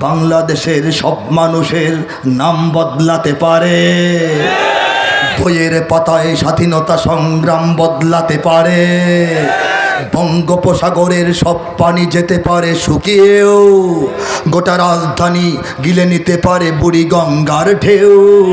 বাংলাদেশের সব মানুষের নাম বদলাতে পারে। বইয়ের পাতায় স্বাধীনতা সংগ্রাম বদলাতে পারে। বঙ্গোপসাগরের সব পানি যেতে পারে, শুকিয়েও গোটা রাজধানী গিলে নিতে পারে বুড়ি গঙ্গার ঢেউ।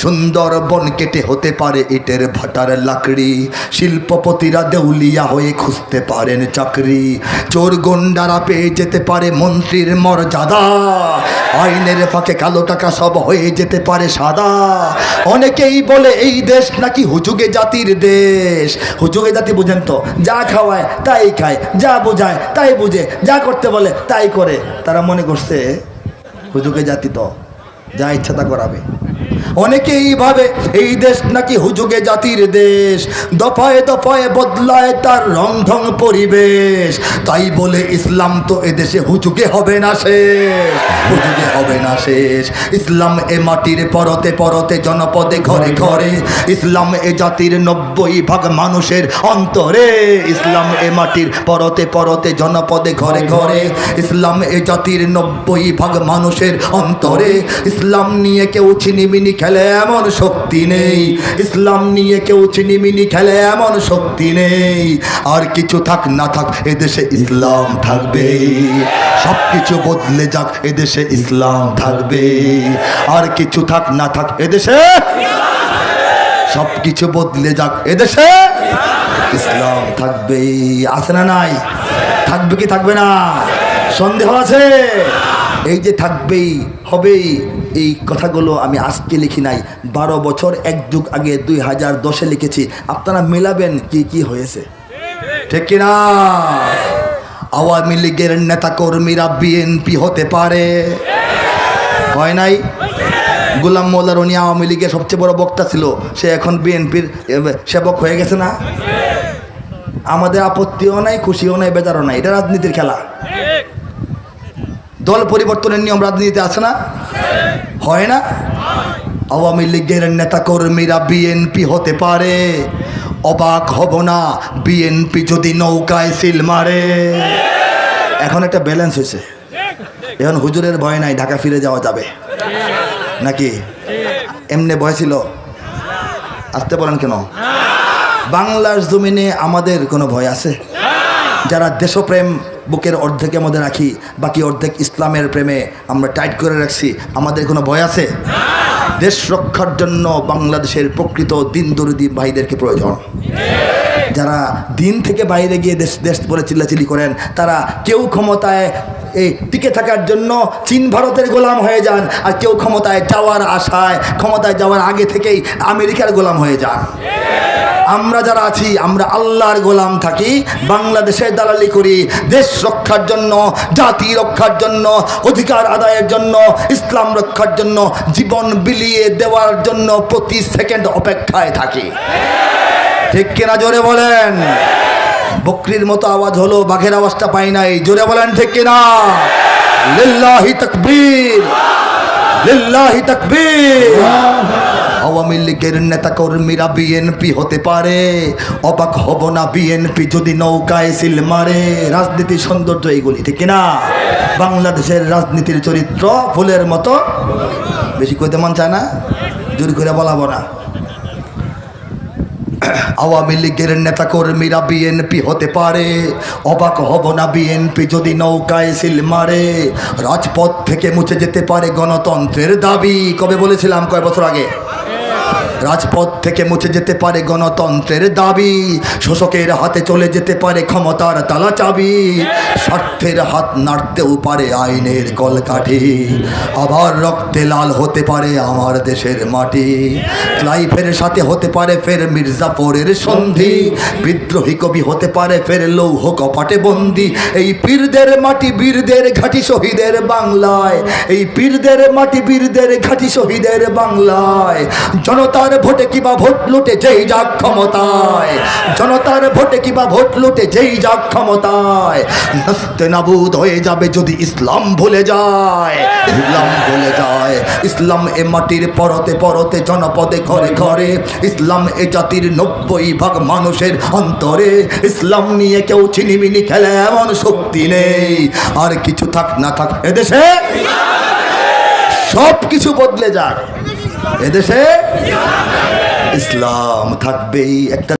সুন্দরবন কেটে হতে পারে ইটের ভাটার লাকড়ি। শিল্পপতিরা দেউলিয়া হয়ে খুঁজতে পারেন চাকরি। চোর গুন্ডারা পেয়ে যেতে পারে মন্ত্রীর মর্যাদা। আইনের ফাঁকে কালো টাকা সব হয়ে যেতে পারে সাদা। অনেকেই বলে এই দেশ নাকি হুজুগে জাতির দেশ। হুজুগে জাতি বুঝেন তো, যা খাওয়ায় তাই খায়, যা বোঝায় তাই বুঝে, যা করতে বলে তাই করে। তারা মনে করছে, হুজুগে জাতি তো, যা ইচ্ছা তা করাবে। অনেকেই ভাবে এই দেশ নাকি হুজুগে জাতির দেশ। দফায় দফায় বদলায় তার রংঢং পরিবেশ। তাই বলে ইসলাম তো এদেশে হুজুগে হবে না শেষ। হুজুগে হবে না শেষ। ইসলাম এ মাটির পরতে পরতে জনপদে ঘরে ঘরে। ইসলাম এ জাতির নব্বই ভাগ মানুষের অন্তরে। ইসলাম এ মাটির পরতে পরতে জনপদে ঘরে ঘরে। ইসলাম এ জাতির নব্বই ভাগ মানুষের অন্তরে। ইসলাম নিয়ে কেউ ছিনিমিনি খেলে এমন শক্তি নেই। ইসলাম নিয়ে কেউ ছিনিমিনি খেলে এমন শক্তি নেই। আর কিছু থাক না থাক, এদেশে ইসলাম থাকবে। সব কিছু বদলে যাক, এদেশে ইসলাম থাকবে। আর কিছু থাক না থাক, এদেশে সব কিছু বদলে যাক, এদেশে ইসলাম থাকবে। আছে না নাই? থাকবে কি থাকবে না? সন্দেহ আছে? এই যে থাকবেই, হবেই, এই কথাগুলো আমি আজকে লিখি নাই। বারো বছর এক যুগ আগে দুই হাজার দশে লিখেছি। আপনারা মেলাবেন কি কি হয়েছে? ঠিক কিনা? আওয়ামী লীগের নেতাকর্মীরা বিএনপি হতে পারে? হয় নাই? গোলাম মোল্লার উনি আওয়ামী লীগের সবচেয়ে বড় বক্তা ছিল। সে এখন বিএনপির সেবক হয়ে গেছে না? আমাদের আপত্তিও নাই, খুশিও নাই, বেজারও নাই। এটা রাজনীতির খেলা। দল পরিবর্তনের নিয়ম রাজনীতিতে আছে না? হয় না? আওয়ামী লীগের নেতাকর্মীরা বিএনপি হতে পারে। অবাক হব না বিএনপি যদি নৌকায় সিল মারে। এখন একটা ব্যালেন্স হয়েছে। এখন হুজুরের ভয় নাই, ঢাকা ফিরে যাওয়া যাবে। নাকি? এমনি ভয় ছিল। আসতে বলেন কেন? বাংলার জমিনে আমাদের কোনো ভয় আছে? যারা দেশপ্রেম বুকের অর্ধেকের মধ্যে রাখি, বাকি অর্ধেক ইসলামের প্রেমে আমরা টাইট করে রাখছি। আমাদের কোনো ভয় আছে? দেশ রক্ষার জন্য বাংলাদেশের প্রকৃত দিন দরুদি ভাইদেরকে প্রয়োজন। যারা দিন থেকে বাইরে গিয়ে দেশ দেশ বলে চিল্লাচিল্লি করেন, তারা কেউ ক্ষমতায় এই টিকে থাকার জন্য চীন ভারতের গোলাম হয়ে যান, আর কেউ ক্ষমতায় যাওয়ার আশায়, ক্ষমতায় যাওয়ার আগে থেকেই আমেরিকার গোলাম হয়ে যান। আমরা যারা আছি, আমরা আল্লাহর গোলাম থাকি বাংলাদেশের দালালি করি, দেশ রক্ষার জন্য, জাতি রক্ষার জন্য, অধিকার আদায়ের জন্য, ইসলাম রক্ষার জন্য, জীবন বিলিয়ে দেওয়ার জন্য প্রতি সেকেন্ড অপেক্ষায় থাকি। ঠিক কিনা জোরে বলেন? বকরির মতো আওয়াজ হলো, বাঘের আওয়াজটা পাই নাই। জোরে বলেন ঠিক কিনা? লিল্লাহি তাকবীর। লিল্লাহি তাকবীর। আওয়ামী লীগের নেতা কর্মীরা বিএনপি হতে পারে, অবাক হব না বিএনপি যদি নৌকায় সিল মারে। রাজনীতির সৌন্দর্য এইগুলি, ঠিক না বাংলাদেশের রাজনীতির চরিত্র ফুলের মতো। বেশি কইতে মন চায় না? জোর করে বলাবো না। আওয়ামী লীগের নেতা কর্মীরা বিএনপি হতে পারে। অবাক হব না বিএনপি যদি নৌকায় সিল মারে। রাজপথ থেকে মুছে যেতে পারে গণতন্ত্রের দাবি। কবে বলেছিলাম কয় বছর আগে? রাজপথ থেকে মুছে যেতে পারে গণতন্ত্রের দাবি। শোষকের হাতে চলে যেতে পারে ক্ষমতার তালা চাবি। স্বার্থের হাত নাড়তেও পারে আইনের কলকাঠি। আবার রক্তে লাল হতে পারে আমার দেশের মাটি। ক্লাইফের সাথে হতে পারে ফের মির্জাফরের সন্ধি। বিদ্রোহী কবি হতে পারে ফের লৌহ কপাটে বন্দি। এই পীরদের মাটি বীরদের ঘাটি শহীদের বাংলায়। এই পীরদের মাটি বীরদের ঘাটি শহীদের বাংলায়। জনতার জনতার ভোটে কিবা ভোট লুটে যেই যাক ক্ষমতায়? জনতার ভোটে কিবা ভোট লুটে যেই যাক ক্ষমতায়? নস্তে নাবুদ হয়ে যাবে যদি ইসলাম ভুলে যায়। ইসলাম ভুলে যায়। ইসলাম এ মাটির পরতে পরতে জনপদে ঘরে ঘরে। ইসলাম এ জাতির নব্বই ভাগ মানুষের অন্তরে। ইসলাম নিয়ে কেউ চিনিমিনি খেলে এমন শক্তি নেই। আর কিছু থাক না থাক এদেশে সব কিছু বদলে যাক। এদেশে ইসলাম থাকবেই একটা